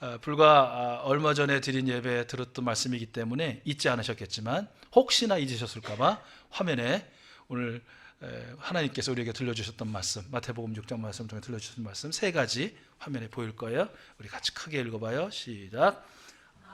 어, 불과 아, 얼마 전에 드린 예배에 들었던 말씀이기 때문에 잊지 않으셨겠지만 혹시나 잊으셨을까봐 화면에 오늘 에, 하나님께서 우리에게 들려주셨던 말씀 마태복음 6장 말씀 통해 들려주신 말씀 세 가지 화면에 보일 거예요. 우리 같이 크게 읽어봐요. 시작.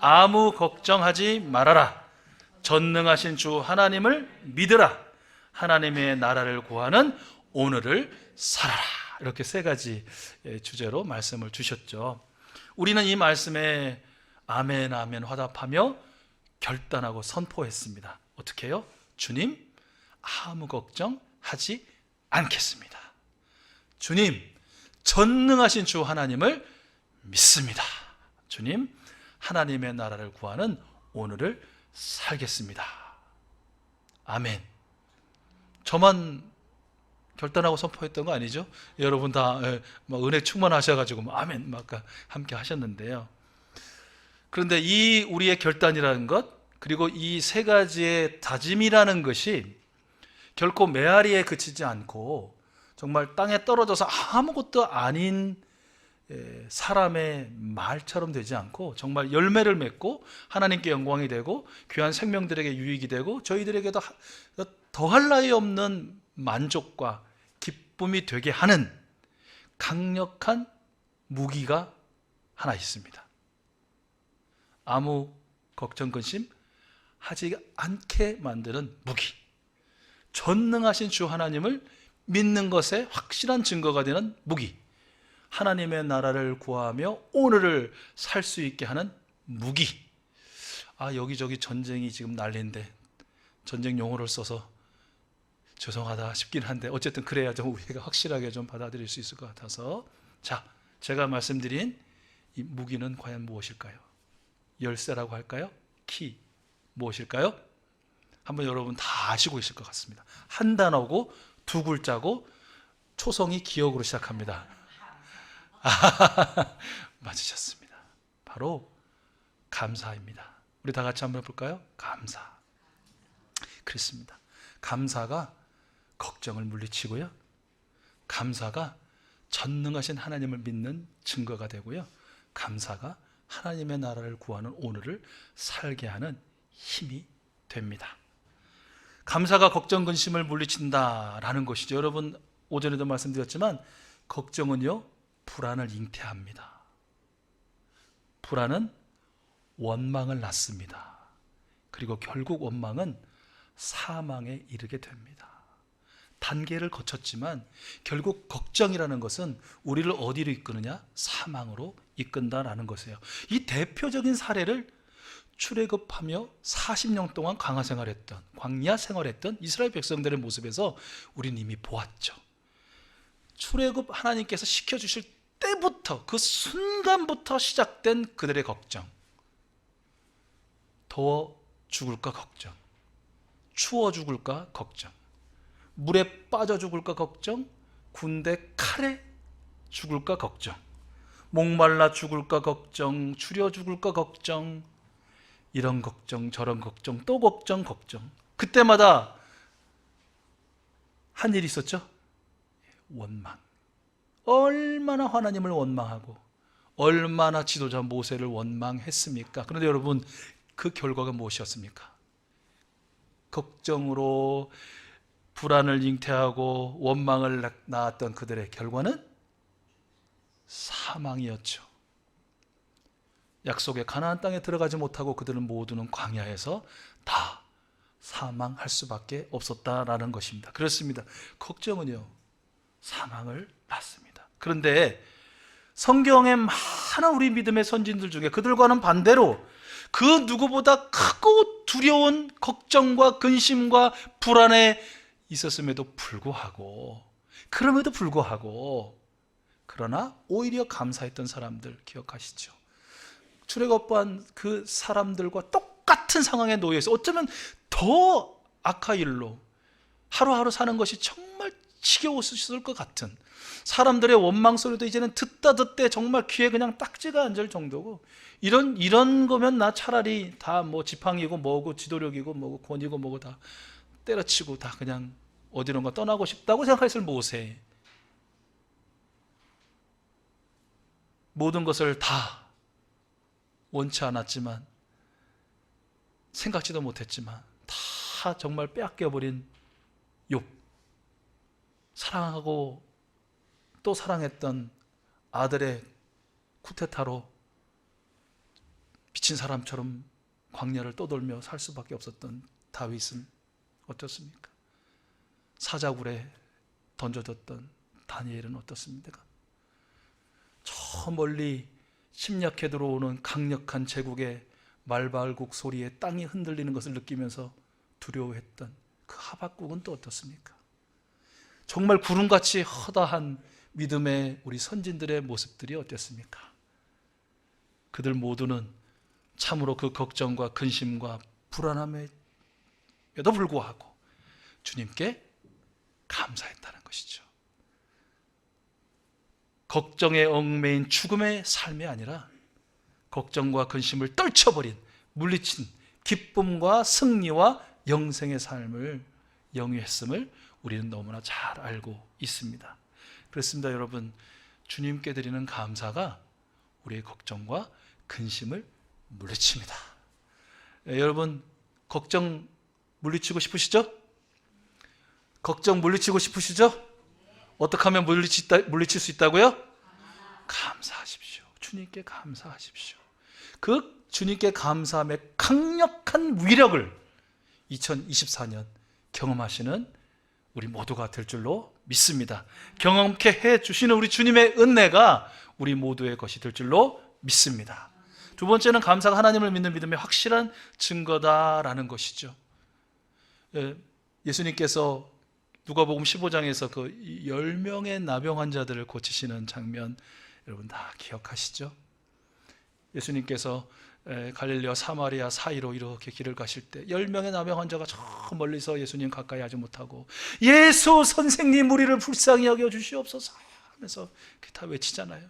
아무 걱정하지 말아라. 전능하신 주 하나님을 믿으라. 하나님의 나라를 구하는 오늘을 살아라. 이렇게 세 가지 예, 주제로 말씀을 주셨죠. 우리는 이 말씀에 아멘 아멘 화답하며 결단하고 선포했습니다. 어떻게 해요? 주님 아무 걱정하지 않겠습니다. 주님 전능하신 주 하나님을 믿습니다. 주님 하나님의 나라를 구하는 오늘을 살겠습니다. 아멘. 저만 결단하고 선포했던 거 아니죠? 여러분 다 예, 막 은혜 충만하셔가지고 막 아멘 막 함께 하셨는데요. 그런데 이 우리의 결단이라는 것 그리고 이 세 가지의 다짐이라는 것이 결코 메아리에 그치지 않고 정말 땅에 떨어져서 아무것도 아닌 예, 사람의 말처럼 되지 않고 정말 열매를 맺고 하나님께 영광이 되고 귀한 생명들에게 유익이 되고 저희들에게도 하- 더할 나위 없는 만족과 기쁨이 되게 하는 강력한 무기가 하나 있습니다. 아무 걱정 근심 하지 않게 만드는 무기. 전능하신 주 하나님을 믿는 것에 확실한 증거가 되는 무기. 하나님의 나라를 구하며 오늘을 살 수 있게 하는 무기. 아, 여기저기 전쟁이 지금 난리인데 전쟁 용어를 써서 죄송하다 싶긴 한데 어쨌든 그래야 좀 우리가 확실하게 좀 받아들일 수 있을 것 같아서 자, 제가 말씀드린 이 무기는 과연 무엇일까요? 열쇠라고 할까요? 키 무엇일까요? 한번 여러분 다 아시고 있을 것 같습니다. 한 단어고 두 글자고 초성이 기억으로 시작합니다. 맞으셨습니다. 바로 감사입니다. 우리 다 같이 한번 해볼까요? 감사. 그렇습니다. 감사가 걱정을 물리치고요. 감사가 전능하신 하나님을 믿는 증거가 되고요. 감사가 하나님의 나라를 구하는 오늘을 살게 하는 힘이 됩니다. 감사가 걱정 근심을 물리친다라는 것이죠. 여러분 오전에도 말씀드렸지만 걱정은요 불안을 잉태합니다. 불안은 원망을 낳습니다. 그리고 결국 원망은 사망에 이르게 됩니다. 단계를 거쳤지만 결국 걱정이라는 것은 우리를 어디로 이끄느냐? 사망으로 이끈다라는 것이에요. 이 대표적인 사례를 출애굽하며 40년 동안 강화 생활했던 광야 생활했던 이스라엘 백성들의 모습에서 우리는 이미 보았죠. 출애굽 하나님께서 시켜 주실 때부터 그 순간부터 시작된 그들의 걱정. 더워 죽을까 걱정. 추워 죽을까 걱정. 물에 빠져 죽을까 걱정. 군대 칼에 죽을까 걱정. 목말라 죽을까 걱정. 추려 죽을까 걱정. 이런 걱정, 저런 걱정, 또 걱정, 걱정. 그때마다 한 일이 있었죠? 원망. 얼마나 하나님을 원망하고 얼마나 지도자 모세를 원망했습니까? 그런데 여러분 그 결과가 무엇이었습니까? 걱정으로 불안을 잉태하고 원망을 낳- 낳았던 그들의 결과는 사망이었죠. 약속의 가나안 땅에 들어가지 못하고 그들은 모두는 광야에서 다 사망할 수밖에 없었다라는 것입니다. 그렇습니다. 걱정은요 사망을 낳습니다. 그런데 성경의 많은 우리 믿음의 선진들 중에 그들과는 반대로 그 누구보다 크고 두려운 걱정과 근심과 불안에 있었음에도 불구하고 그럼에도 불구하고 그러나 오히려 감사했던 사람들 기억하시죠? 출애굽한 그 사람들과 똑같은 상황에 놓여 있어 어쩌면 더 악한 일로 하루하루 사는 것이 정말 지겨웠을 것 같은 사람들의 원망 소리도 이제는 듣다 듣대 정말 귀에 그냥 딱지가 앉을 정도고 이런 이런 거면 나 차라리 다 뭐 지팡이고 뭐고 지도력이고 뭐고 권이고 뭐고 다 때려치고 다 그냥 어디론가 떠나고 싶다고 생각했을 모세 모든 것을 다 원치 않았지만 생각지도 못했지만 다 정말 빼앗겨버린 욥 사랑하고 또 사랑했던 아들의 쿠데타로 미친 사람처럼 광야를 떠돌며 살 수밖에 없었던 다윗은 어떻습니까? 사자굴에 던져졌던 다니엘은 어떻습니까? 저 멀리 침략해 들어오는 강력한 제국의 말발국 소리에 땅이 흔들리는 것을 느끼면서 두려워했던 그 하박국은 또 어떻습니까? 정말 구름같이 허다한 믿음의 우리 선진들의 모습들이 어땠습니까? 그들 모두는 참으로 그 걱정과 근심과 불안함에도 불구하고 주님께 감사했다는 것이죠. 걱정에 얽매인 죽음의 삶이 아니라 걱정과 근심을 떨쳐버린 물리친 기쁨과 승리와 영생의 삶을 영위했음을 우리는 너무나 잘 알고 있습니다. 그렇습니다, 여러분. 주님께 드리는 감사가 우리의 걱정과 근심을 물리칩니다. 예, 여러분, 걱정 물리치고 싶으시죠? 걱정 물리치고 싶으시죠? 어떻게 하면 물리치다, 물리칠 수 있다고요? 감사하십시오. 주님께 감사하십시오. 그 주님께 감사함의 강력한 위력을 2024년 경험하시는 우리 모두가 될 줄로 믿습니다. 경험케 해 주시는 우리 주님의 은혜가 우리 모두의 것이 될 줄로 믿습니다. 두 번째는 감사가 하나님을 믿는 믿음의 확실한 증거다라는 것이죠. 예, 예수님께서 누가복음 15장에서 그 10명의 나병 환자들을 고치시는 장면 여러분 다 기억하시죠? 예수님께서 에, 갈릴리와 사마리아 사이로 이렇게 길을 가실 때 10명의 나병 환자가 저 멀리서 예수님 가까이 하지 못하고 예수 선생님 우리를 불쌍히 여겨 주시옵소서 하면서 다 외치잖아요.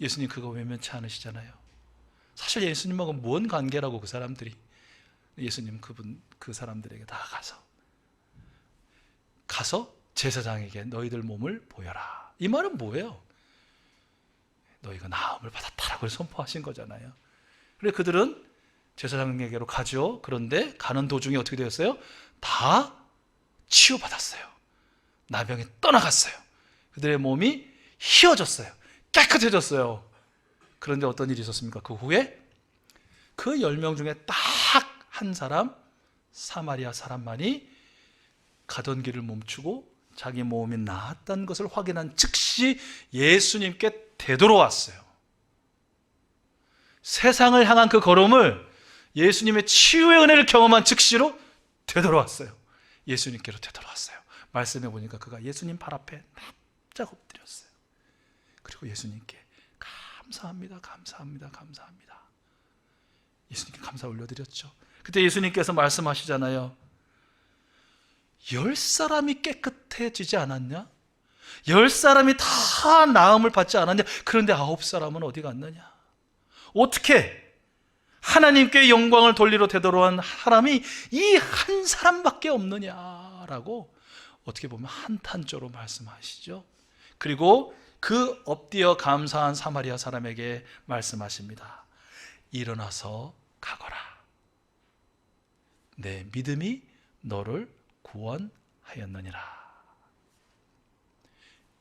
예수님 그거 외면치 않으시잖아요. 사실 예수님하고 뭔 관계라고 그 사람들이 예수님 그분 그 사람들에게 다 가서 가서 제사장에게 너희들 몸을 보여라. 이 말은 뭐예요? 너희가 나음을 받았다라고 선포하신 거잖아요. 그래 그들은 제사장에게로 가죠. 그런데 가는 도중에 어떻게 되었어요? 다 치유받았어요. 나병이 떠나갔어요. 그들의 몸이 희어졌어요. 깨끗해졌어요. 그런데 어떤 일이 있었습니까? 그 후에 그 10명 중에 딱 한 사람 사마리아 사람만이 가던 길을 멈추고 자기 몸이 나았다는 것을 확인한 즉시 예수님께 되돌아왔어요. 세상을 향한 그 걸음을 예수님의 치유의 은혜를 경험한 즉시로 되돌아왔어요. 예수님께로 되돌아왔어요. 말씀해 보니까 그가 예수님 발 앞에 납작 엎드렸어요. 그리고 예수님께 감사합니다, 감사합니다, 감사합니다. 예수님께 감사 올려드렸죠. 그때 예수님께서 말씀하시잖아요. 열 사람이 깨끗해지지 않았냐? 열 사람이 다 나음을 받지 않았냐? 그런데 아홉 사람은 어디 갔느냐? 어떻게 하나님께 영광을 돌리러 되돌아온 사람이 이 한 사람밖에 없느냐라고 어떻게 보면 한탄조로 말씀하시죠. 그리고 그 엎드려 감사한 사마리아 사람에게 말씀하십니다. 일어나서 가거라. 내 믿음이 너를 구원하였느니라.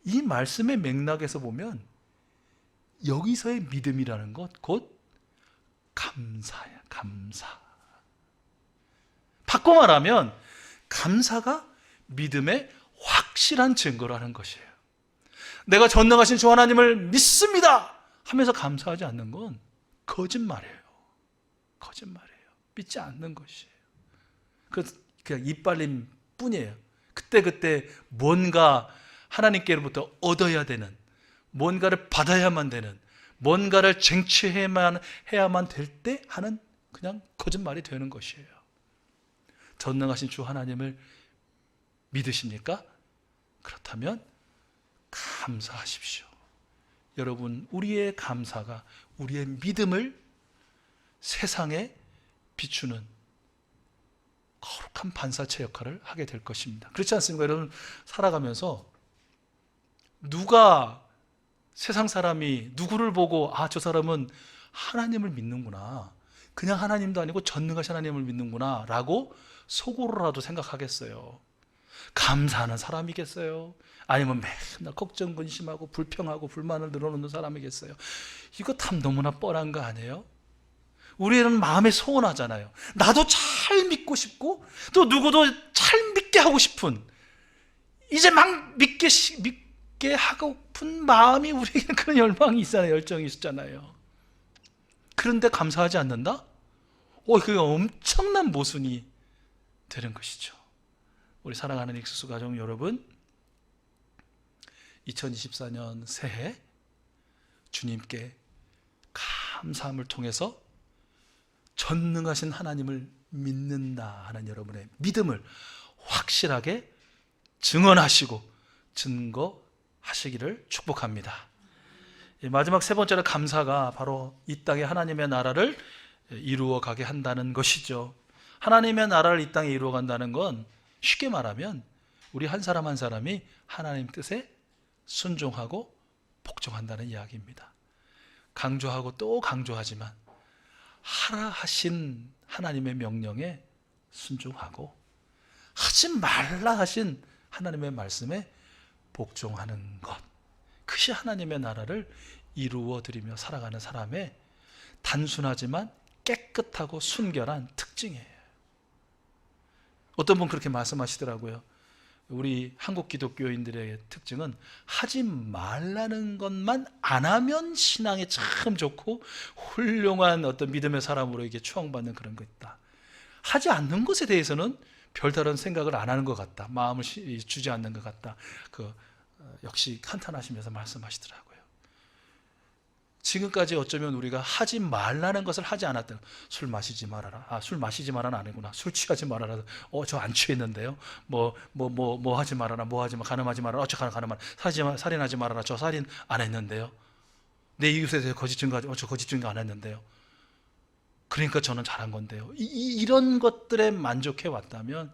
이 말씀의 맥락에서 보면 여기서의 믿음이라는 것 곧 감사야, 감사. 바꿔 말하면 감사가 믿음의 확실한 증거라는 것이에요. 내가 전능하신 주 하나님을 믿습니다 하면서 감사하지 않는 건 거짓말이에요. 거짓말이에요. 믿지 않는 것이에요. 그 그냥 이빨림 뿐이에요. 그때 그때 뭔가 하나님께로부터 얻어야 되는 뭔가를 받아야만 되는 뭔가를 쟁취해야만 해야만 될 때 하는 그냥 거짓말이 되는 것이에요. 전능하신 주 하나님을 믿으십니까? 그렇다면 감사하십시오. 여러분, 우리의 감사가 우리의 믿음을 세상에 비추는 거룩한 반사체 역할을 하게 될 것입니다. 그렇지 않습니까? 여러분, 살아가면서 누가 세상 사람이 누구를 보고 아, 저 사람은 하나님을 믿는구나. 그냥 하나님도 아니고 전능하신 하나님을 믿는구나. 라고 속으로라도 생각하겠어요. 감사하는 사람이겠어요. 아니면 맨날 걱정, 근심하고 불평하고 불만을 늘어놓는 사람이겠어요. 이거 참 너무나 뻔한 거 아니에요? 우리는 마음에 소원하잖아요. 나도 잘 믿고 싶고 또 누구도 잘 믿게 하고 싶은 이제 막 믿게 시- 믿게 하고픈 마음이 우리에게 그런 열망이 있잖아요. 열정이 있잖아요. 그런데 감사하지 않는다? 어, 그게 엄청난 모순이 되는 것이죠. 우리 사랑하는 익수수 가족 여러분, 2024년 새해 주님께 감사함을 통해서 전능하신 하나님을 믿는다 하는 여러분의 믿음을 확실하게 증언하시고 증거하시기를 축복합니다. 이 마지막 세 번째로 감사가 바로 이 땅에 하나님의 나라를 이루어 가게 한다는 것이죠. 하나님의 나라를 이 땅에 이루어 간다는 건 쉽게 말하면 우리 한 사람 한 사람이 하나님 뜻에 순종하고 복종한다는 이야기입니다. 강조하고 또 강조하지만 하라 하신 하나님의 명령에 순종하고 하지 말라 하신 하나님의 말씀에 복종하는 것. 그것이 하나님의 나라를 이루어 드리며 살아가는 사람의 단순하지만 깨끗하고 순결한 특징이에요. 어떤 분 그렇게 말씀하시더라고요. 우리 한국 기독교인들의 특징은 하지 말라는 것만 안 하면 신앙에 참 좋고 훌륭한 어떤 믿음의 사람으로 이게 추앙받는 그런 거 있다. 하지 않는 것에 대해서는 별다른 생각을 안 하는 것 같다. 마음을 시- 주지 않는 것 같다. 그 어, 역시 한탄하시면서 말씀하시더라고요. 지금까지 어쩌면 우리가 하지 말라는 것을 하지 않았다. 술 마시지 말아라. 아, 술 마시지 말아는 아니구나. 술 취하지 말아라. 어, 저 안 취했는데요. 뭐, 뭐, 뭐, 뭐 하지 말아라. 뭐 하지 마. 가늠하지 말아라. 어, 저 가늠, 가늠, 살지 마, 살인하지 말아라. 저 살인 안 했는데요. 내 이웃에 대해 거짓 증거하지, 어, 저 거짓 증거 안 했는데요. 그러니까 저는 잘한 건데요. 이, 이- 이런 것들에 만족해 왔다면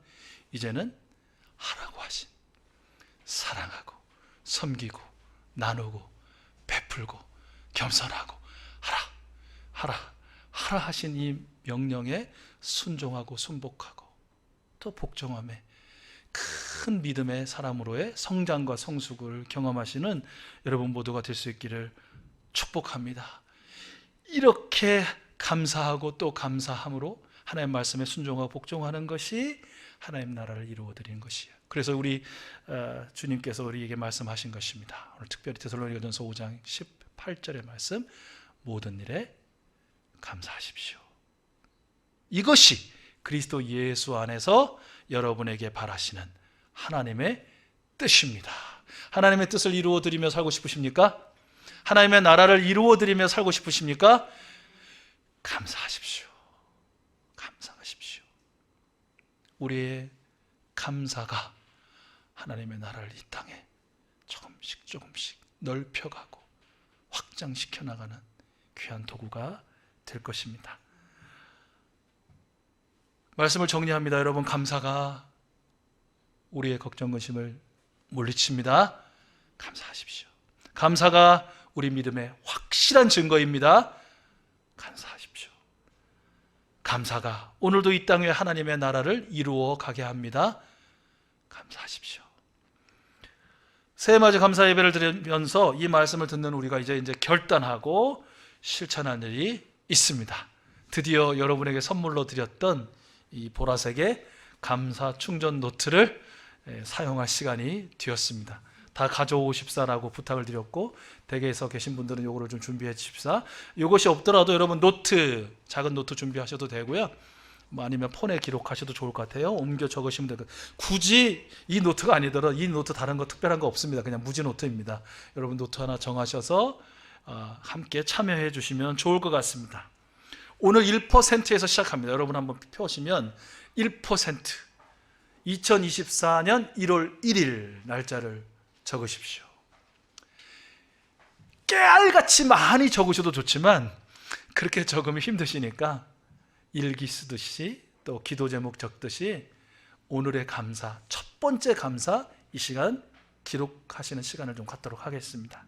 이제는 하라고 하신 사랑하고 섬기고 나누고 베풀고 겸손하고 하라 하라 하라 하신 이 명령에 순종하고 순복하고 또 복종함에 큰 믿음의 사람으로의 성장과 성숙을 경험하시는 여러분 모두가 될 수 있기를 축복합니다. 이렇게 감사하고 또 감사함으로 하나님 말씀에 순종하고 복종하는 것이 하나님 나라를 이루어 드리는 것이에요. 그래서 우리 어, 주님께서 우리에게 말씀하신 것입니다. 오늘 특별히 데살로니가전서 5장 18절의 말씀 모든 일에 감사하십시오. 이것이 그리스도 예수 안에서 여러분에게 바라시는 하나님의 뜻입니다. 하나님의 뜻을 이루어 드리며 살고 싶으십니까? 하나님의 나라를 이루어 드리며 살고 싶으십니까? 감사하십시오. 감사하십시오. 우리의 감사가 하나님의 나라를 이 땅에 조금씩 조금씩 넓혀가고 확장시켜 나가는 귀한 도구가 될 것입니다. 말씀을 정리합니다. 여러분 감사가 우리의 걱정 근심을 물리칩니다. 감사하십시오. 감사가 우리 믿음의 확실한 증거입니다. 감사하십시오. 감사가 오늘도 이 땅에 하나님의 나라를 이루어 가게 합니다. 감사하십시오. 새해 맞이 감사 예배를 드리면서 이 말씀을 듣는 우리가 이제 이제 결단하고 실천할 일이 있습니다. 드디어 여러분에게 선물로 드렸던 이 보라색의 감사 충전 노트를 예, 사용할 시간이 되었습니다. 다 가져오십사라고 부탁을 드렸고 댁에서 계신 분들은 요거를 좀 준비해 주십사. 이것이 없더라도 여러분 노트 작은 노트 준비하셔도 되고요. 뭐 아니면 폰에 기록하셔도 좋을 것 같아요. 옮겨 적으시면 되고 굳이 이 노트가 아니더라도 이 노트 다른 거 특별한 거 없습니다. 그냥 무지 노트입니다. 여러분 노트 하나 정하셔서 어, 함께 참여해 주시면 좋을 것 같습니다. 오늘 1%에서 시작합니다. 여러분 한번 펴시면 1% 2024년 1월 1일 날짜를 적으십시오. 깨알같이 많이 적으셔도 좋지만 그렇게 적으면 힘드시니까 일기 쓰듯이 또 기도 제목 적듯이 오늘의 감사 첫 번째 감사 이 시간 기록하시는 시간을 좀 갖도록 하겠습니다.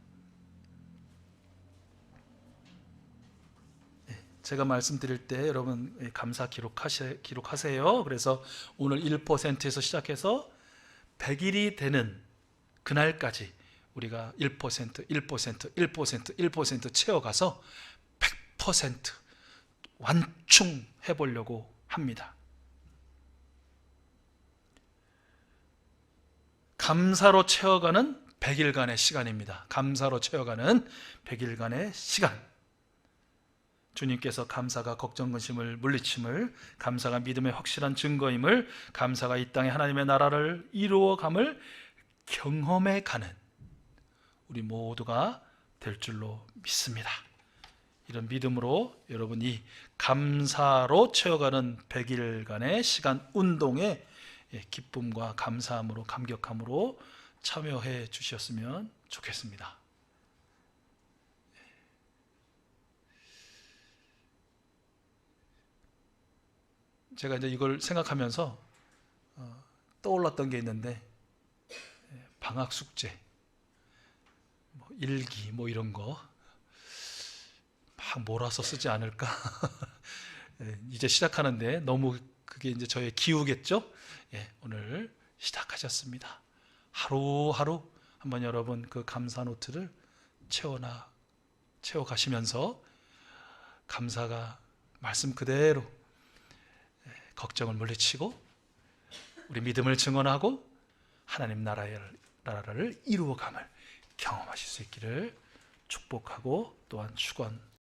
제가 말씀드릴 때 여러분 예, 감사 기록하세, 기록하세요. 그래서 오늘 1%에서 시작해서 100일이 되는 그날까지 우리가 1%, 1%, 1%, 1% 채워가서 100% 완충해 보려고 합니다. 감사로 채워가는 100일간의 시간입니다. 감사로 채워가는 100일간의 시간. 주님께서 감사가 걱정 근심을 물리침을 감사가 믿음의 확실한 증거임을 감사가 이 땅에 하나님의 나라를 이루어 감을 경험해 가는 우리 모두가 될 줄로 믿습니다. 이런 믿음으로 여러분이 감사로 채워가는 100일간의 시간 운동에 예, 기쁨과 감사함으로 감격함으로 참여해 주셨으면 좋겠습니다. 제가 이제 이걸 생각하면서 어, 떠올랐던 게 있는데 예, 방학 숙제, 뭐 일기 뭐 이런 거 막 몰아서 쓰지 않을까. 예, 이제 시작하는데 너무 그게 이제 저의 기우겠죠. 예, 오늘 시작하셨습니다. 하루하루 한번 여러분 그 감사 노트를 채워나 채워 가시면서 감사가 말씀 그대로 예, 걱정을 물리치고 우리 믿음을 증언하고 하나님 나라를, 나라를 이루어감을 경험하실 수 있기를 축복하고 또한 축원합니다.